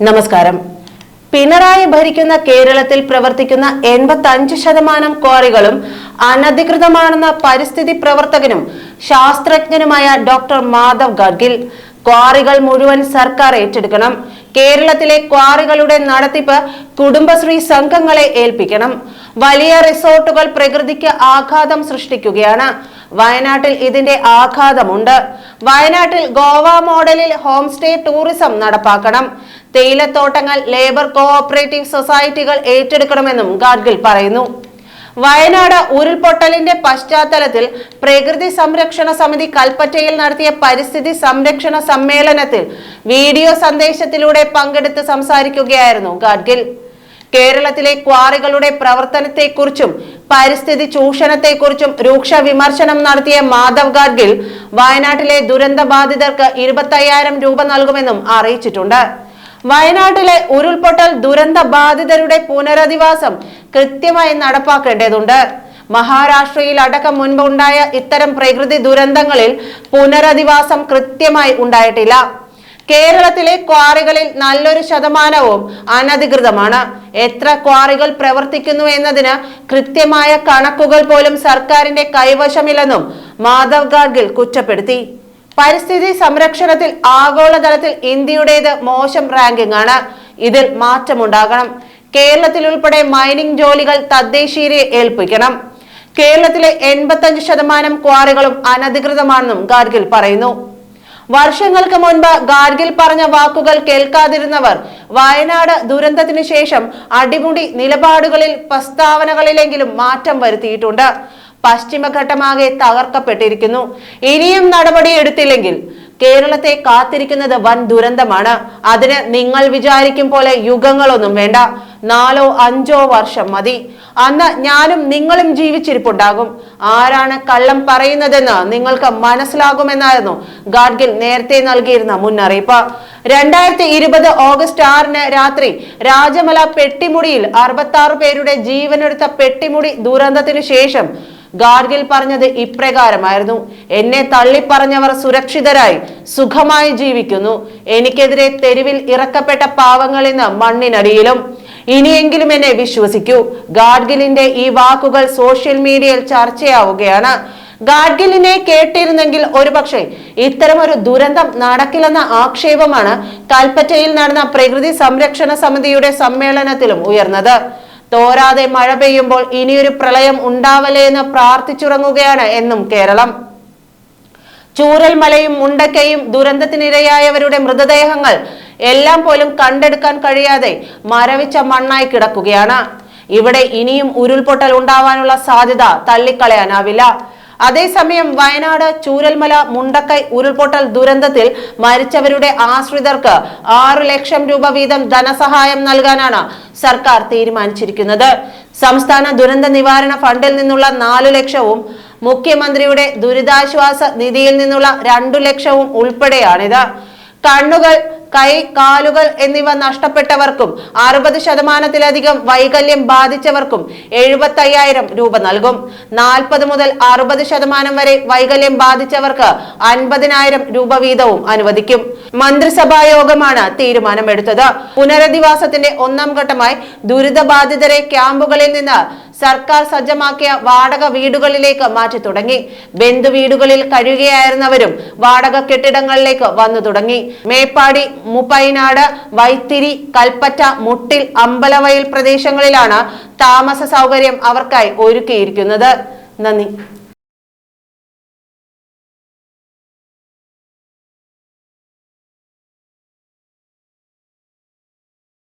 നമസ്കാരം. പിണറായി ഭരിക്കുന്ന കേരളത്തിൽ പ്രവർത്തിക്കുന്ന എൺപത്തി അഞ്ച് ശതമാനം ക്വാറികളും അനധികൃതമാണെന്ന പരിസ്ഥിതി പ്രവർത്തകനും ശാസ്ത്രജ്ഞനുമായ ഡോക്ടർ മാധവ് ഗഡ്ഗിൽ ക്വാറികൾ മുഴുവൻ സർക്കാർ ഏറ്റെടുക്കണം കേരളത്തിലെ ക്വാറികളുടെ നടത്തിപ്പ് കുടുംബശ്രീ സംഘങ്ങളെ ഏൽപ്പിക്കണം വലിയ റിസോർട്ടുകൾ പ്രകൃതിക്ക് ആഘാതം സൃഷ്ടിക്കുകയാണ് വയനാട്ടിൽ ഇതിന്റെ ആഘാതമുണ്ട്. വയനാട്ടിൽ ഗോവ മോഡലിൽ ഹോം സ്റ്റേ ടൂറിസം നടപ്പാക്കണം. തേയിലത്തോട്ടങ്ങൾ ലേബർ കോഓപ്പറേറ്റീവ് സൊസൈറ്റികൾ ഏറ്റെടുക്കണമെന്നും ഗാഡ്ഗിൽ പറയുന്നു. വയനാട് ഉരുൾപൊട്ടലിന്റെ പശ്ചാത്തലത്തിൽ പ്രകൃതി സംരക്ഷണ സമിതി കൽപ്പറ്റയിൽ നടത്തിയ പരിസ്ഥിതി സംരക്ഷണ സമ്മേളനത്തിൽ വീഡിയോ സന്ദേശത്തിലൂടെ പങ്കെടുത്ത് സംസാരിക്കുകയായിരുന്നു ഗാഡ്ഗിൽ. കേരളത്തിലെ ക്വാറികളുടെ പ്രവർത്തനത്തെക്കുറിച്ചും പരിസ്ഥിതി ചൂഷണത്തെക്കുറിച്ചും രൂക്ഷ വിമർശനം നടത്തിയ മാധവ് ഗാർഗിൽ വയനാട്ടിലെ ദുരന്ത ബാധിതർക്ക് ഇരുപത്തയ്യായിരം രൂപ നൽകുമെന്നും അറിയിച്ചിട്ടുണ്ട്. വയനാട്ടിലെ ഉരുൾപൊട്ടൽ ദുരന്ത ബാധിതരുടെ പുനരധിവാസം കൃത്യമായി നടപ്പാക്കേണ്ടതുണ്ട്. മഹാരാഷ്ട്രയിൽ അടക്കം മുൻപ് ഉണ്ടായ ഇത്തരം പ്രകൃതി ദുരന്തങ്ങളിൽ പുനരധിവാസം കൃത്യമായി ഉണ്ടായിട്ടില്ല. കേരളത്തിലെ ക്വാറികളിൽ നല്ലൊരു ശതമാനവും അനധികൃതമാണ്. എത്ര ക്വാറികൾ പ്രവർത്തിക്കുന്നു എന്നതിന് കൃത്യമായ കണക്കുകൾ പോലും സർക്കാരിന്റെ കൈവശമില്ലെന്നും മാധവ് ഗാഡ്ഗിൽ കുറ്റപ്പെടുത്തി. പരിസ്ഥിതി സംരക്ഷണത്തിൽ ആഗോളതലത്തിൽ ഇന്ത്യയുടേത് മോശം റാങ്കിംഗ് ആണ് ഇതിൽ മാറ്റമുണ്ടാകണം. കേരളത്തിൽ ഉൾപ്പെടെ മൈനിങ് ജോലികൾ തദ്ദേശീയരെ ഏൽപ്പിക്കണം. കേരളത്തിലെ എൺപത്തഞ്ച് ശതമാനം ക്വാറികളും അനധികൃതമാണെന്നും ഗാഡ്ഗിൽ പറയുന്നു. വർഷങ്ങൾക്ക് മുൻപ് ഗാർഗിൽ പറഞ്ഞ വാക്കുകൾ കേൾക്കാതിരുന്നവർ വയനാട് ദുരന്തത്തിന് ശേഷം അടിമുടി നിലപാടുകളിൽ പ്രസ്താവനകളിലെങ്കിലും മാറ്റം വരുത്തിയിട്ടുണ്ട്. പശ്ചിമഘട്ടമാകെ തകർക്കപ്പെട്ടിരിക്കുന്നു. ഇനിയും നടപടിയെടുത്തില്ലെങ്കിൽ കേരളത്തെ കാത്തിരിക്കുന്നത് വൻ ദുരന്തമാണ്. അതിന് നിങ്ങൾ വിചാരിക്കും പോലെ യുഗങ്ങളൊന്നും വേണ്ട. നാലോ അഞ്ചോ വർഷം മതി. അന്ന് ഞാനും നിങ്ങളും ജീവിച്ചിരിപ്പുണ്ടാകും. ആരാണ് കള്ളം പറയുന്നതെന്ന് നിങ്ങൾക്ക് മനസ്സിലാകുമെന്നായിരുന്നു ഗാഡ്ഗിൽ നേരത്തെ നൽകിയിരുന്ന മുന്നറിയിപ്പ്. രണ്ടായിരത്തി ഇരുപത് ഓഗസ്റ്റ് ആറിന് രാത്രി രാജമല പെട്ടിമുടിയിൽ അറുപത്തി ആറ് പേരുടെ ജീവനെടുത്ത പെട്ടിമുടി ദുരന്തത്തിന് ശേഷം ഗാർഗിൽ പറഞ്ഞത് ഇപ്രകാരമായിരുന്നു. എന്നെ തള്ളിപ്പറഞ്ഞവർ സുരക്ഷിതരായി സുഖമായി ജീവിക്കുന്നു. എനിക്കെതിരെ തെരുവിൽ ഇറക്കപ്പെട്ട പാവങ്ങളിൽ നിന്ന് മണ്ണിനടിയിലും ഇനിയെങ്കിലും എന്നെ വിശ്വസിക്കൂ. ഗാഡ്ഗിലിന്റെ ഈ വാക്കുകൾ സോഷ്യൽ മീഡിയയിൽ ചർച്ചയാവുകയാണ്. ഗാഡ്ഗിലിനെ കേട്ടിരുന്നെങ്കിൽ ഒരുപക്ഷെ ഇത്തരമൊരു ദുരന്തം നടക്കില്ലെന്ന ആക്ഷേപമാണ് കൽപ്പറ്റയിൽ നടന്ന പ്രകൃതി സംരക്ഷണ സമിതിയുടെ സമ്മേളനത്തിലും ഉയർന്നത്. തോരാതെ മഴ പെയ്യുമ്പോൾ ഇനിയൊരു പ്രളയം ഉണ്ടാവലേ എന്ന് പ്രാർത്ഥിച്ചുറങ്ങുകയാണ് എന്നും കേരളം. ചൂരൽമലയും മുണ്ടക്കയും ദുരന്തത്തിനിരയായവരുടെ മൃതദേഹങ്ങൾ എല്ലാം പോലും കണ്ടെടുക്കാൻ കഴിയാതെ മരവിച്ച മണ്ണായി കിടക്കുകയാണ്. ഇവിടെ ഇനിയും ഉരുൾപൊട്ടൽ ഉണ്ടാവാനുള്ള സാധ്യത തള്ളിക്കളയാനാവില്ല. അതേസമയം വയനാട് ചൂരൽമല മുണ്ടക്കൈ ഉരുൾപൊട്ടൽ ദുരന്തത്തിൽ മരിച്ചവരുടെ ആശ്രിതർക്ക് ആറു ലക്ഷം രൂപ വീതം ധനസഹായം നൽകാനാണ് സർക്കാർ തീരുമാനിച്ചിരിക്കുന്നത്. സംസ്ഥാന ദുരന്ത നിവാരണ ഫണ്ടിൽ നിന്നുള്ള നാലു ലക്ഷവും മുഖ്യമന്ത്രിയുടെ ദുരിതാശ്വാസ നിധിയിൽ നിന്നുള്ള രണ്ടു ലക്ഷവും ഉൾപ്പെടെയാണിത്. കണ്ണുകൾ കൈ കാലുകൾ എന്നിവ നഷ്ടപ്പെട്ടവർക്കും അറുപത് ശതമാനത്തിലധികം വൈകല്യം ബാധിച്ചവർക്കും എഴുപത്തയ്യായിരം രൂപ നൽകും. നാൽപ്പത് മുതൽ അറുപത് ശതമാനം വരെ വൈകല്യം ബാധിച്ചവർക്ക് അൻപതിനായിരം രൂപ വീതവും അനുവദിക്കും. മന്ത്രിസഭാ യോഗമാണ് തീരുമാനമെടുത്തത്. പുനരധിവാസത്തിന്റെ ഒന്നാം ഘട്ടമായി ദുരിതബാധിതരെ ക്യാമ്പുകളിൽ നിന്ന് സർക്കാർ സജ്ജമാക്കിയ വാടക വീടുകളിലേക്ക് മാറ്റി തുടങ്ങി. ബന്ധു വീടുകളിൽ കഴിയുകയായിരുന്നവരും വാടക കെട്ടിടങ്ങളിലേക്ക് വന്നു തുടങ്ങി. മേപ്പാടി മുപ്പൈനാട് വൈത്തിരി കൽപ്പറ്റ മുട്ടിൽ അമ്പലവയൽ പ്രദേശങ്ങളിലാണ് താമസ സൗകര്യം അവർക്കായി ഒരുക്കിയിരിക്കുന്നത്. നന്ദി.